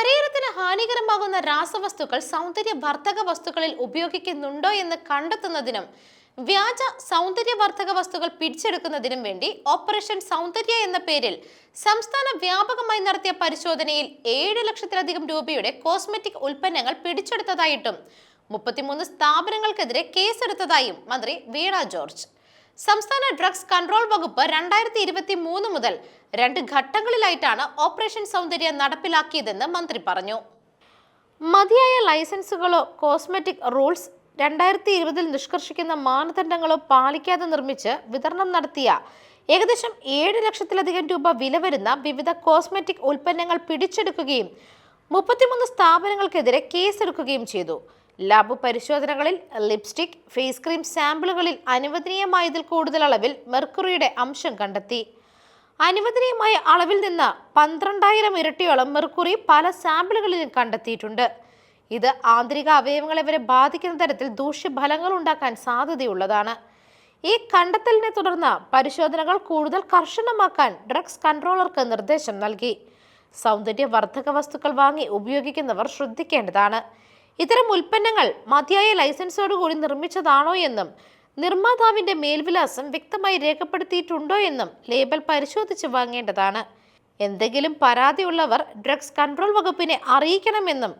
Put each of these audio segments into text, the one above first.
ശരീരത്തിന് ഹാനികരമാകുന്ന രാസവസ്തുക്കൾ സൗന്ദര്യവർദ്ധക വസ്തുക്കളിൽ ഉപയോഗിക്കുന്നുണ്ടോ എന്ന് കണ്ടെത്തുന്നതിനും വ്യാജ സൗന്ദര്യവർദ്ധക വസ്തുക്കൾ പിടിച്ചെടുക്കുന്നതിനും വേണ്ടി ഓപ്പറേഷൻ സൗന്ദര്യ എന്ന പേരിൽ സംസ്ഥാന വ്യാപകമായി നടത്തിയ പരിശോധനയിൽ ഏഴ് ലക്ഷത്തിലധികം രൂപയുടെ കോസ്മെറ്റിക് ഉൽപ്പന്നങ്ങൾ പിടിച്ചെടുത്തതായിട്ടും മുപ്പത്തിമൂന്ന് സ്ഥാപനങ്ങൾക്കെതിരെ കേസെടുത്തതായും മന്ത്രി വീണ ജോർജ്. സംസ്ഥാന ഡ്രഗ്സ് കൺട്രോൾ വകുപ്പ് രണ്ടായിരത്തി ഇരുപത്തി മൂന്ന് മുതൽ രണ്ട് ഘട്ടങ്ങളിലായിട്ടാണ് ഓപ്പറേഷൻ സൗന്ദര്യം നടപ്പിലാക്കിയതെന്ന് മന്ത്രി പറഞ്ഞു. മതിയായ ലൈസൻസുകളോ കോസ്മെറ്റിക് റൂൾസ് രണ്ടായിരത്തി ഇരുപതിൽ നിഷ്കർഷിക്കുന്ന മാനദണ്ഡങ്ങളോ പാലിക്കാതെ നിർമ്മിച്ച് വിതരണം നടത്തിയ ഏകദേശം ഏഴ് ലക്ഷത്തിലധികം രൂപ വില വരുന്ന വിവിധ കോസ്മെറ്റിക് ഉൽപ്പന്നങ്ങൾ പിടിച്ചെടുക്കുകയും മുപ്പത്തിമൂന്ന് സ്ഥാപനങ്ങൾക്കെതിരെ കേസെടുക്കുകയും ചെയ്തു. ലാബ് പരിശോധനകളിൽ ലിപ്സ്റ്റിക് ഫേസ് ക്രീം സാമ്പിളുകളിൽ അനുവദനീയമായതിൽ കൂടുതൽ അളവിൽ മെർക്കുറിയുടെ അംശം കണ്ടെത്തി. അനുവദനീയമായ അളവിൽ നിന്ന് പന്ത്രണ്ടായിരം ഇരട്ടിയോളം മെർക്കുറി പല സാമ്പിളുകളിലും കണ്ടെത്തിയിട്ടുണ്ട്. ഇത് ആന്തരിക അവയവങ്ങളെ വരെ ബാധിക്കുന്ന തരത്തിൽ ദൂഷ്യഫലങ്ങൾ ഉണ്ടാക്കാൻ സാധ്യതയുള്ളതാണ്. ഈ കണ്ടെത്തലിനെ തുടർന്ന് പരിശോധനകൾ കൂടുതൽ കർശനമാക്കാൻ ഡ്രഗ്സ് കൺട്രോളർക്ക് നിർദ്ദേശം നൽകി. സൗന്ദര്യവർദ്ധക വസ്തുക്കൾ വാങ്ങി ഉപയോഗിക്കുന്നവർ ശ്രദ്ധിക്കേണ്ടതാണ്. ഇത്തരം ഉൽപ്പന്നങ്ങൾ മതിയായ ലൈസൻസോടുകൂടി നിർമ്മിച്ചതാണോ എന്നും നിർമ്മാതാവിന്റെ മേൽവിലാസം വ്യക്തമായി രേഖപ്പെടുത്തിയിട്ടുണ്ടോ എന്നും ലേബൽ പരിശോധിച്ച് വാങ്ങേണ്ടതാണ്. എന്തെങ്കിലും പരാതിയുള്ളവർ ഡ്രഗ്സ് കൺട്രോൾ വകുപ്പിനെ അറിയിക്കണമെന്നും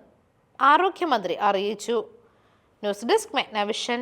ആരോഗ്യമന്ത്രി അറിയിച്ചു. News desk Megnavision.